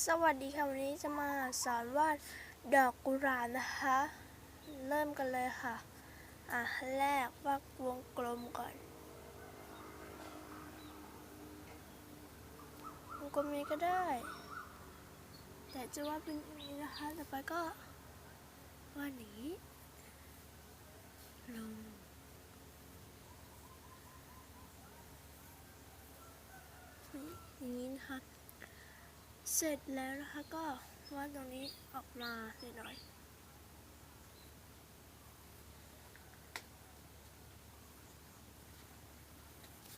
สวัสดีค่ะวันนี้จะมาสอนวาดดอกกุหลาบนะคะ เริ่มกันเลยค่ะ อะแรกวาดวงกลมก่อนวงกลมนี้ก็ได้ แต่จะวาดเป็นอย่างนี้นะคะ ต่อไปก็วาดอย่างนี้ลงนี่อย่างนี้นะคะ เสร็จแล้วนะคะก็วาดตรงนี้ออกมาหน่อย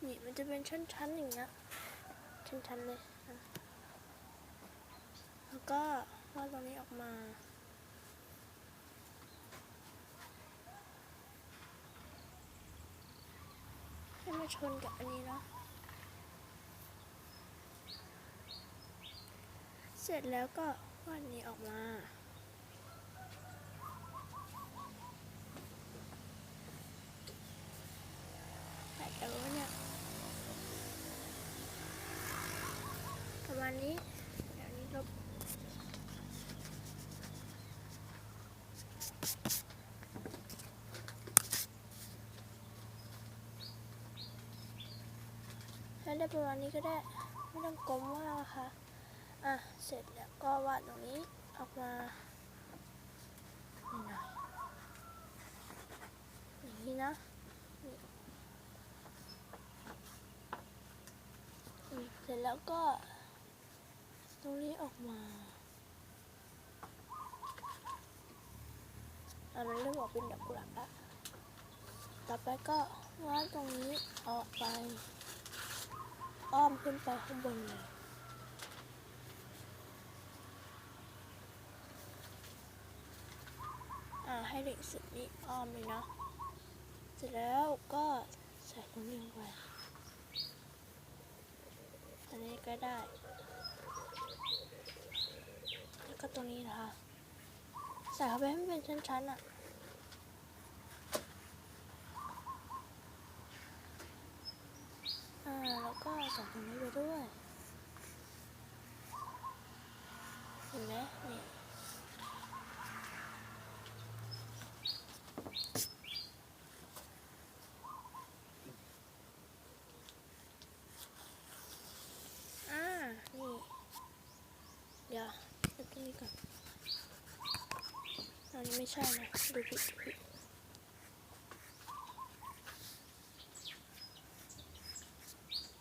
นี่มันจะเป็นชั้นๆอย่างเงี้ยชั้นๆเลยแล้วก็วาดตรงนี้ออกมาให้มาชนกับอันนี้เนาะ เสร็จแล้วก็วาดนี้ออกมาแต่แต่ว่าเนี่ยประมาณนี้เดี๋ยวนี้ลบถ้าได้ประมาณนี้ก็ได้ ไม่ต้องกลมมากนะคะ อะ เสร็จแล้วก็วาดตรงนี้ออกมาหน่อยอย่างนี้นะนเสร็จแล้วก็ตรงนี้ออกมาอะมันเริ่มออกเป็นดอกกุหลาบล้วต่อไปก็วาดตรงนี้ออกไป อ้อมขึ้นไปข้างบนเลย อ่า ให้เด็กสุดนี้อ้อมเลยเนาะเสร็จแล้วก็ใส่ตรงนี้ลงไปอันนี้ก็ได้ แล้วก็ตรงนี้นะคะใส่เข้าไปให้มันเป็นชั้นๆอะอ่าแล้วก็ใส่ตรงนี้ไปด้วย เห็นไหมนี่ อ่า นี่ เดี๋ยวดูตรง นี้ก่อนอันนี้ไม่ใช่นะดูผิดดูผิด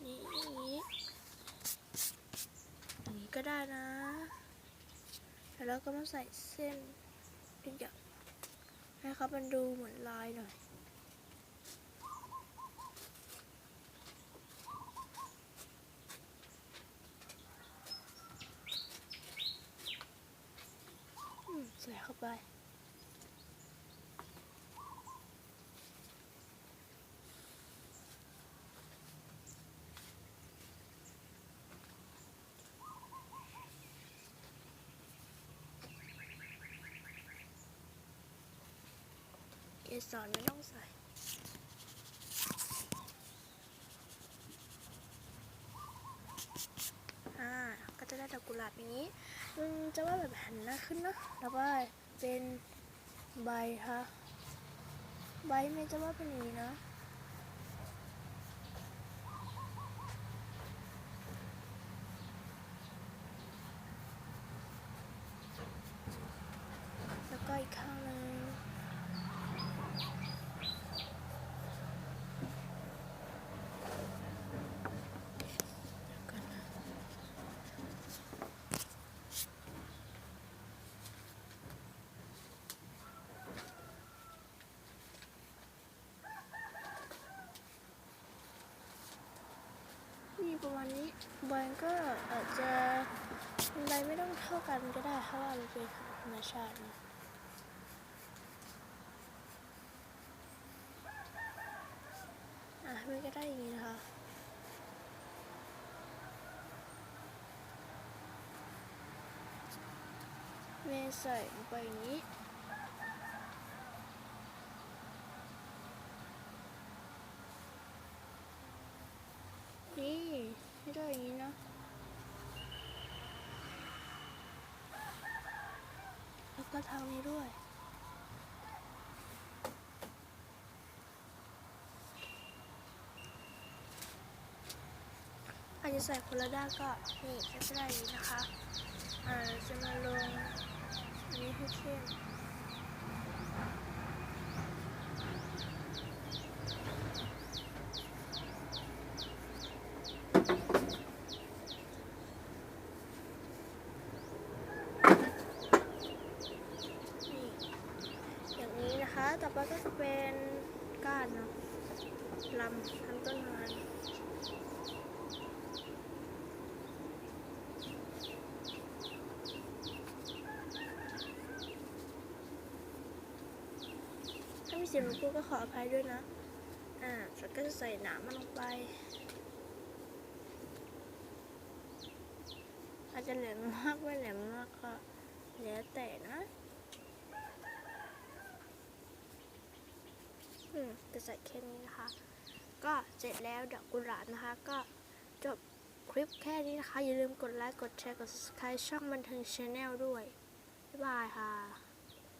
นี่นี้นี้ก็ได้นะ แล้วเราก็มาใส่เส้นนิดเดียวให้เขามันดูเหมือนลายหน่อย อืมใส่เข้าไป เก สรไม่ต้องใส่อ่าก็จะได้ดอกกุหลาบอย่างนี้มันจะว่าแบบหันหน้าขึ้นนะแล้วก็เป็นใบค่ะ ใบมันจะว่าเป็นอย่างนี้นะ แล้วก็อีกข้างหนึงเดี๋ยวก่อนนะ นี่ ประมาณนี้ใบก็อาจจะใบไม่ต้องเท่ากันก็ได้เพราะว่ามันเป็นธรรมชาติอะมันก็ได้อย่างนี้นะคะเมย์ใส่ลงไปอย่างนี้ เจออย่างนี้นะแล้วก็ทางนี้ด้วยอาจจะใส่คนละด้านก็นี่ก็ได้นะคะอ่าจะมาลงอันนี้ให้เข้ม ต่อไปก็จะเป็นก้านเนาะลำลำต้นไม้ถ้ามีเสียงรบกวนก็ขออภัยด้วยนะ อ่าฉันก็จะใส่หนามมันลงไป อาจจะแหลมมากไม่แหลมมากก็แล้วแต่นะ อืม จะใส่แค่นี้นะคะ ก็เสร็จแล้วดอกกุหลาบนะคะ ก็จบคลิปแค่นี้นะคะ อย่าลืมกดไลค์ กดแชร์ กด subscribe ช่องบันเทิงชาแนลด้วย บ๊ายบายค่ะ